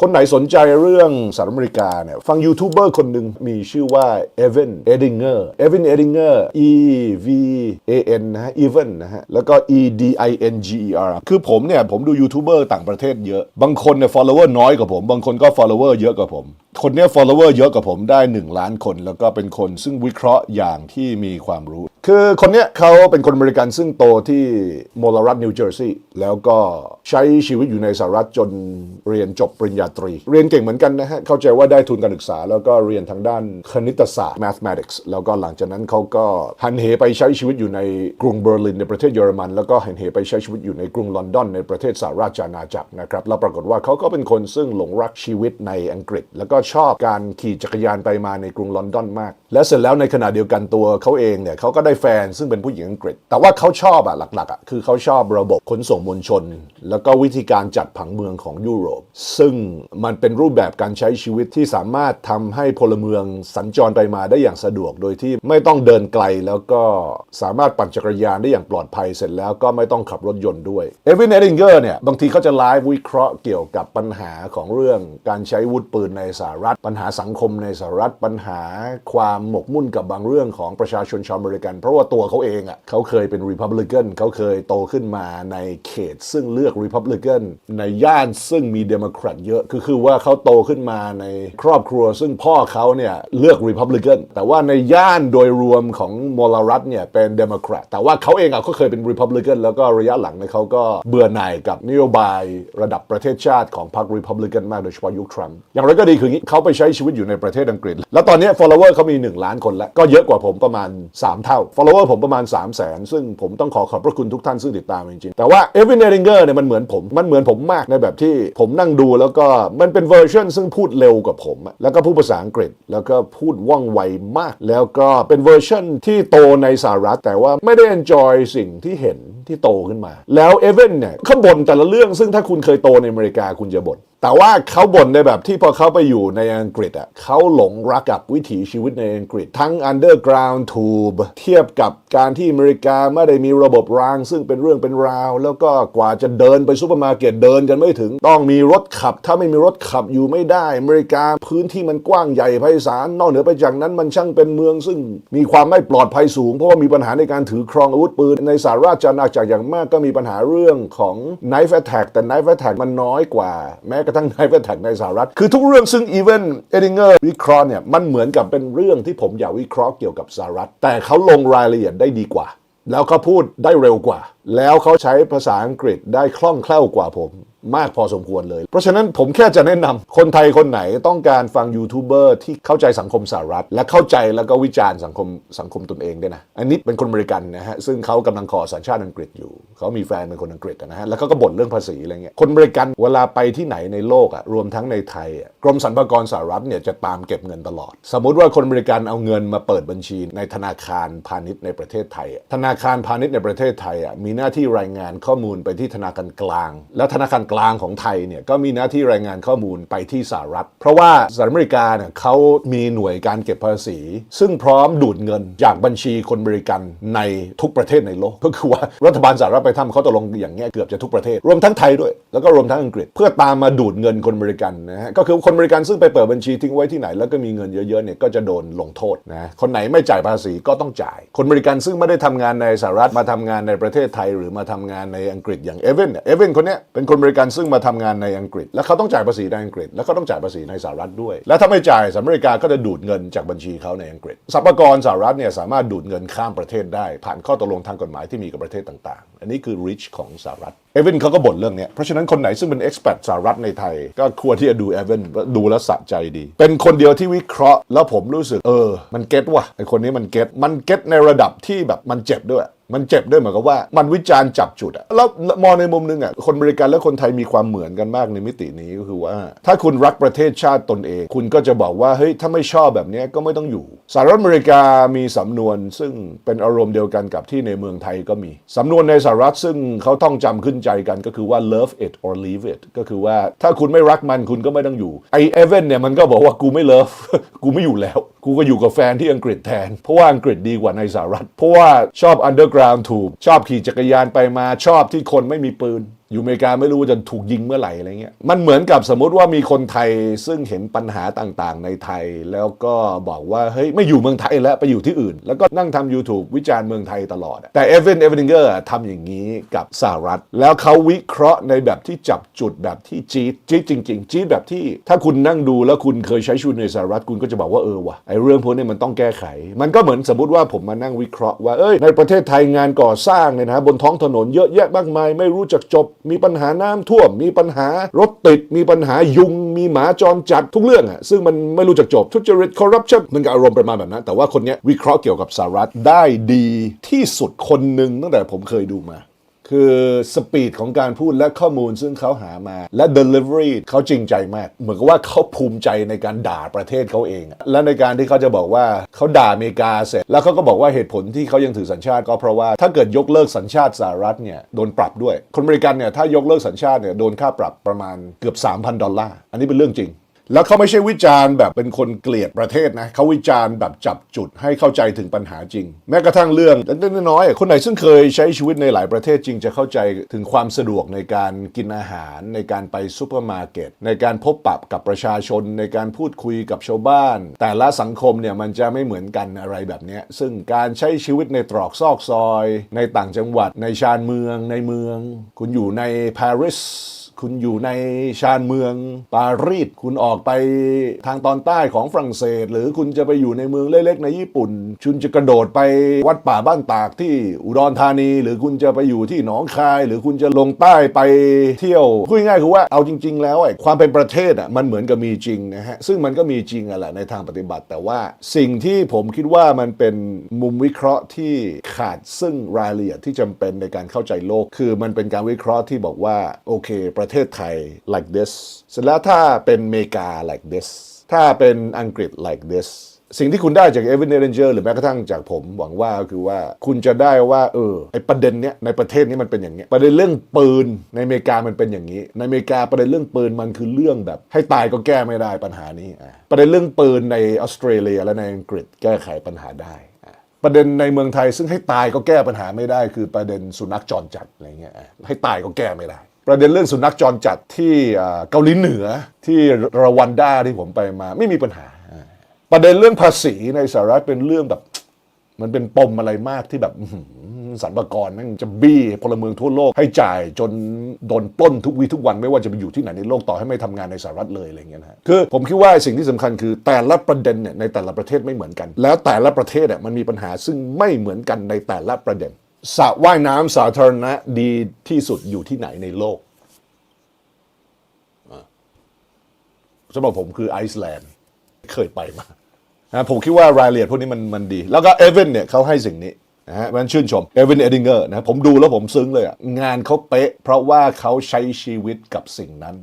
คนไหนสนใจเรื่องสหรัฐอเมริกาเนี่ยฟังยูทูบเบอร์คนหนึ่งมีชื่อว่าเอเวนเอดิงเกอร์เอเวนเอดิงเกอร์ E V A N นะฮะ even นะฮะ แล้วก็ E D I N G E R คือผมเนี่ย ผมดูยูทูบเบอร์ต่างประเทศเยอะ บางคนเนี่ย follower น้อยกว่าผม บางคนก็ follower เยอะกว่าผม คนเนี้ย follower เยอะกว่าผมได้ 1 ล้านคน แล้วก็เป็นคนซึ่งวิเคราะห์อย่างที่มีความรู้ คือคนเนี้ยเขาเป็นคนอเมริกันซึ่งโตที่มลารัฐนิวเจอร์ซีย์แล้วก็ใช้ชีวิตอยู่ในสหรัฐจนเรียนจบปริญญาตรี เรียนเก่งเหมือนกันนะฮะ เข้าใจว่าได้ทุนการศึกษา แล้วก็เรียนทางด้านคณิตศาสตร์ mathematics แล้วก็หลังจากนั้นเขาก็หันเหไปใช้ชีวิตอยู่ในกรุงเบอร์ลินในประเทศเยอรมัน แล้วก็หันเหไปใช้ชีวิตอยู่ในกรุงลอนดอนในประเทศสหราชอาณาจักรนะครับแล้วปรากฏว่าเขาก็เป็นคนซึ่งหลงรักชีวิตในอังกฤษ แล้วก็ชอบการขี่จักรยานไปมาในกรุงลอนดอนมาก และเสร็จแล้วในขณะเดียวกันตัวเขาเองเนี่ยเขาก็ได้แฟนซึ่งเป็นผู้หญิงอังกฤษ แต่ว่าเขาชอบอะหลักๆอะคือเขาชอบระบบขนส่งมวลชน แล้วก็วิธีการจัดผังเมืองของยุโรป ซึ่งมันเป็นรูปแบบการใช้ชีวิตที่สามารถทำให้พลเมืองสัญจรไปมาได้อย่างสะดวก โดยที่ไม่ต้องเดินไกลแล้วก็สามารถปั่นจักรยานได้อย่างปลอดภัยเสร็จแล้วก็ไม่ต้องขับรถยนต์ด้วยเอวินเอดิงเกอร์เนี่ยบางทีเขาจะไลฟ์วิเคราะห์เกี่ยวกับปัญหาของเรื่องการใช้วุธปืนในสหรัฐ ปัญหาสังคมในสหรัฐปัญหาความหมกมุ่นกับบางเรื่องของประชาชนชาวอเมริกันเราะว่าตัวเขาเองอะเขาเคยเป็นรีพับลิกันเขาเคยโตขึ้นมาในเขตซึ่งเลือกรีพับลิกันในย่านซึ่งมีเดโมแครตเยอะคือคือว่าเขาโตขึ้นมาในครอบครัว ซึ่งพ่อเขาเนี่ยเลือกรีพับลิกันแต่ว่าในย่านโดยรวมของมลรัฐเนี่ยเป็นเดโมแครตแต่ว่าเขาเองอะก็เคยเป็นรีพับลิกันแล้วก็ระยะหลังเนี่ยเขาก็เบื่อหน่ายกับนโยบายระดับประเทศชาติของพรรครีพับลิกันมากโดยเฉพาะยุคทรัมป์อย่างไรก็ดีคืองี้เขาไปใช้ชีวิตอยู่ในประเทศอังกฤษ แล้วตอนนี้ follower เขามี 1 ล้านคนแล้ว ก็เยอะกว่าผมประมาณ 3 เท่า follower ผมประมาณ 3 0 0แสนซึ่งผมต้องขอขอบพระคุณทุกท่านซึ่งติดตามจริงๆ แต่ว่า e v i n e r i n g e r เนี่ยมันเหมือนผม มันเหมือนผมมากในแบบที่ผมนั่งดูแล้วก็มันเป็นเวอร์ชันซึ่งพูดเร็วกว่าผม แล้วก็พูดภาษาอังกฤษ แล้วก็พูดว่องไวมาก แล้วก็เป็นเวอร์ชันที่โตในสหรัฐ แต่ว่าไม่ได้ enjoy สิ่งที่เห็นที่โตขึ้นมา แล้วเอเวนเนี่ยเขาบ่นแต่ละเรื่องซึ่งถ้าคุณเคยโตในอเมริกาคุณจะบ่น แต่ว่าเขาบ่นในแบบที่พอเขาไปอยู่ในอังกฤษอะเขาหลงรักกับวิถีชีวิตในอังกฤษ ทั้ง underground tube เทียบกับการที่อเมริกาไม่ได้มีระบบราง ซึ่งเป็นเรื่องเป็นราว แล้วก็กว่าจะเดินไปซูเปอร์มาร์เก็ตเดินกันไม่ถึง ต้องมีรถขับ ถ้าไม่มีรถขับอยู่ไม่ได้ อเมริกาพื้นที่มันกว้างใหญ่ไพศาลนอกเหนือไปจากนั้นมันช่างเป็นเมือง ซึ่งมีความไม่ปลอดภัยสูง เพราะว่ามีปัญหาในการถือครองอาวุธปืนในสหราชอาณาจักรอย่างมากก็มีปัญหาเรื่องของ knife attack แต่ knife attack มันน้อยกว่าแม้กระทั่งในประแทกในสหรัฐ คือทุกเรื่องซึ่งอีเวนเอดิเงอร์วิเคราะห์เนี่ยมันเหมือนกับเป็นเรื่องที่ผมอยากวิเคราะห์เกี่ยวกับสหรัฐ แต่เขาลงรายละเอียดได้ดีกว่า แล้วเขาพูดได้เร็วกว่า แล้วเขาใช้ภาษาอังกฤษได้คล่องแคล่วกว่าผม มากพอสมควรเลย เพราะฉะนั้นผมแค่จะแนะนำคนไทยคนไหนต้องการฟังยูทูบเบอร์ที่เข้าใจสังคมสหรัฐ และเข้าใจแล้วก็วิจารณ์สังคมสังคมตนเองด้วยนะ อันนี้เป็นคนอเมริกันนะฮะ ซึ่งเขากำลังขอสัญชาติอังกฤษอยู่ เขามีแฟนเป็นคนอังกฤษนะฮะ แล้วเขาก็บ่นเรื่องภาษีอะไรเงี้ย คนอเมริกันเวลาไปที่ไหนในโลกอะรวมทั้งในไทยอะกรมสรรพากรสหรัฐเนี่ยจะตามเก็บเงินตลอด สมมุติว่าคนอเมริกันเอาเงินมาเปิดบัญชีในธนาคารพาณิชย์ในประเทศไทยอะธนาคารพาณิชย์ในประเทศไทยอะมีหน้าที่รายงานข้อมูลไปที่ธนาคารกลาง และธนาคารกลางของไทยเนี่ยก็มีหน้าที่รายงานข้อมูลไปที่สหรัฐ เพราะว่าสหรัฐอเมริกาเนี่ยเขามีหน่วยการเก็บภาษี ซึ่งพร้อมดูดเงินจากบัญชีคนอเมริกันในทุกประเทศในโลกก็คือว่ารัฐบาลสหรัฐไปทำเขาตกลงอย่างเงี้ยเกือบจะทุกประเทศรวมทั้งไทยด้วย แล้วก็รวมทั้งอังกฤษ เพื่อตามมาดูดเงินคนอเมริกันนะฮะก็คือคนอเมริกันซึ่งไปเปิดบัญชีทิ้งไว้ที่ไหน แล้วก็มีเงินเยอะๆเนี่ยก็จะโดนลงโทษนะคนไหนไม่จ่ายภาษีก็ต้องจ่าย คนอเมริกันซึ่งไม่ได้ทำงานในสหรัฐมาทำงานในประเทศไทยหรือมาทำงานในอังกฤษอย่างเอเวนเนี่ยเอเวนคนนี้เป็นคนบริการซึ่งมาทำงานในอังกฤษ แล้วเขาต้องจ่ายภาษีในอังกฤษ แล้วก็ต้องจ่ายภาษีในสหรัฐด้วย แล้วถ้าไม่จ่ายสหรัฐอเมริกาก็จะดูดเงินจากบัญชีเขาในอังกฤษสรรพากรสหรัฐเนี่ยสามารถดูดเงินข้ามประเทศได้ ผ่านข้อตกลงทางกฎหมายที่มีกับประเทศต่างๆ อันนี้คือ rich ของสหรัฐ เอเวนเขาก็บ่นเรื่องนี้เพราะฉะนั้นคนไหนซึ่งเป็น expat สหรัฐในไทย ก็ควรที่จะดูเอเวนดูแล้วสะใจดี เป็นคนเดียวที่วิเคราะห์ แล้วผมรู้สึกเออ มันเก็ตว่ะไอคนนี้มันเก็ตมันเก็ตในระดับที่แบบมันเจ็บด้วยมันเจ็บด้วยเหมือนกับว่ามันวิจารณ์จับจุดอะแล้วมองในมุมนึงอะคนอเมริกันและคนไทยมีความเหมือนกันมากในมิตินี้ก็คือว่า ถ้าคุณรักประเทศชาติตนเอง คุณก็จะบอกว่าเฮ้ยถ้าไม่ชอบแบบนี้ก็ไม่ต้องอยู่สหรัฐอเมริกามีสำนวนซึ่งเป็นอารมณ์เดียวกันกับที่ในเมืองไทยก็มีสำนวนในสหรัฐซึ่งเขาต้องจำขึ้นใจกันก็คือว่า love it or leave it ก็คือว่าถ้าคุณไม่รักมันคุณก็ไม่ต้องอยู่ไอเอเวนเนี่ยมันก็บอกว่ากูไม่ love กูไม่อยู่แล้ว กูก็อยู่กับแฟนที่อังกฤษแทน เพราะว่าอังกฤษดีกว่าในสหรัฐ เพราะว่าชอบ underground ถูกชอบขี่จักรยานไปมาชอบที่คนไม่มีปืน อยู่อเมริกาไม่รู้ว่าจะถูกยิงเมื่อไหร่อะไรเงี้ยมันเหมือนกับสมมติว่ามีคนไทยซึ่งเห็นปัญหาต่างๆ ในไทย แล้วก็บอกว่าเฮ้ยไม่อยู่เมืองไทยแล้วไปอยู่ที่อื่น แล้วก็นั่งทำ YouTube วิจารณ์เมืองไทยตลอด แต่เอเวนเอเวนิเกอร์ทำอย่างนี้กับสหรัฐ แล้วเขาวิเคราะห์ในแบบที่จับจุดแบบที่จี๊ดจี๊ดจริง ๆ จี๊ดแบบที่ ถ้าคุณนั่งดูแล้วคุณเคยใช้ชีวิตในสหรัฐคุณก็จะบอกว่าเออว่ะไอเรื่องพวกนี้มันต้องแก้ไข มันก็เหมือนสมมติว่าผมมานั่งวิเคราะห์ว่าเอ้ยในประเทศไทยงานก่อสร้างเนี่ยนะบนท้องถนนเยอะแยะมากมายไม่รู้จักจบมีปัญหาน้ำท่วม มีปัญหารถติด มีปัญหายุง มีหมาจรจัดทุกเรื่องอะซึ่งมันไม่รู้จักจบทุจริตคอร์รัปชันมันก็อารมณ์ประมาณแบบนั้น แต่ว่าคนนี้วิเคราะห์เกี่ยวกับสหรัฐได้ดีที่สุดคนหนึ่งตั้งแต่ผมเคยดูมา คือสปีดของการพูดและข้อมูลซึ่งเขาหามา และ delivery เขาจริงใจมาก เหมือนกับว่าเขาภูมิใจในการด่าประเทศเขาเอง และในการที่เขาจะบอกว่าเขาด่าอเมริกาเสร็จ แล้วเขาก็บอกว่าเหตุผลที่เขายังถือสัญชาติก็เพราะว่าถ้าเกิดยกเลิกสัญชาติสหรัฐเนี่ยโดนปรับด้วย คนอเมริกันเนี่ยถ้ายกเลิกสัญชาติเนี่ยโดนค่าปรับประมาณเกือบ 3,000 ดอลลาร์ อันนี้เป็นเรื่องจริง แล้วเขาไม่ใช่วิจารณ์แบบเป็นคนเกลียดประเทศนะเขาวิจารณ์แบบจับจุดให้เข้าใจถึงปัญหาจริง แม้กระทั่งเรื่องเล็กน้อยคนไหนซึ่งเคยใช้ชีวิตในหลายประเทศจริงจะเข้าใจถึงความสะดวกในการกินอาหาร ในการไปซูเปอร์มาร์เก็ตในการพบปะกับประชาชน ในการพูดคุยกับชาวบ้าน แต่ละสังคมเนี่ยมันจะไม่เหมือนกันอะไรแบบนี้ซึ่งการใช้ชีวิตในตรอกซอกซอย ในต่างจังหวัดในชานเมืองในเมือง คุณอยู่ในปารีส คุณอยู่ในชานเมืองปารีสคุณออกไปทางตอนใต้ของฝรั่งเศส หรือคุณจะไปอยู่ในเมืองเล็กๆ ในญี่ปุ่น คุณจะกระโดดไปวัดป่าบ้านตากที่อุดรธานี หรือคุณจะไปอยู่ที่หนองคาย หรือคุณจะลงใต้ไปเที่ยวพูดง่ายคือว่าเอาจริง ๆ แล้วไอ้ความเป็นประเทศอะมันเหมือนกับมีจริงนะฮะซึ่งมันก็มีจริงอะแหละในทางปฏิบัติ แต่ว่าสิ่งที่ผมคิดว่ามันเป็นมุมวิเคราะห์ที่ขาดซึ่งรายละเอียดที่จำเป็นในการเข้าใจโลก คือมันเป็นการวิเคราะห์ที่บอกว่าโอเคประประเทศไทย like this เสร็จแล้วถ้าเป็นอเมริกา like this ถ้าเป็นอังกฤษ like this สิ่งที่คุณได้จากเอเวนเดนเจอร์หรือแม้กระทั่งจากผมหวังว่าคือว่าคุณจะได้ว่าเออไอประเด็นเนี้ยในประเทศนี้มันเป็นอย่างเงี้ยประเด็นเรื่องปืนในอเมริกามันเป็นอย่างนี้ ในอเมริกาประเด็นเรื่องปืนมันคือเรื่องแบบ ให้ตายก็แก้ไม่ได้ปัญหานี้อะประเด็นเรื่องปืนในออสเตรเลียและในอังกฤษแก้ไขปัญหาได้ประเด็นในเมืองไทยซึ่งให้ตายก็แก้ปัญหาไม่ได้ คือประเด็นสุนัขจรจัดอะไรเงี้ยให้ตายก็แก้ไม่ได้ ประเด็นเรื่องสุนัขจรจัดที่เกาหลีเหนือที่รวันด้าที่ผมไปมาไม่มีปัญหา ประเด็นเรื่องภาษีในสหรัฐเป็นเรื่องแบบ มันเป็นปมอะไรมากที่แบบสรรพากรแม่งจะบี้พลเมืองทั่วโลกให้จ่ายจนโดนปล้นทุกวีทุกวันไม่ว่าจะไปอยู่ที่ไหนในโลกต่อให้ไม่ทำงานในสหรัฐเลยอะไรเงี้ยนะคือผมคิดว่าสิ่งที่สำคัญคือแต่ละประเด็นเนี่ยในแต่ละประเทศไม่เหมือนกัน แล้วแต่ละประเทศอะมันมีปัญหาซึ่งไม่เหมือนกันในแต่ละประเด็น สระว่ายน้ำสาธารณะดีที่สุดอยู่ที่ไหนในโลกสำหรับผมคือไอซ์แลนด์เคยไปมานะผมคิดว่ารายละเอียดพวกนี้มันมันดี แล้วก็เอเวนเนี่ยเขาให้สิ่งนี้นะฮะมันชื่นชมเอเวนเอดิงเกอร์นะผมดูแล้วผมซึ้งเลยอะงานเขาเป๊ะ เพราะว่าเขาใช้ชีวิตกับสิ่งนั้น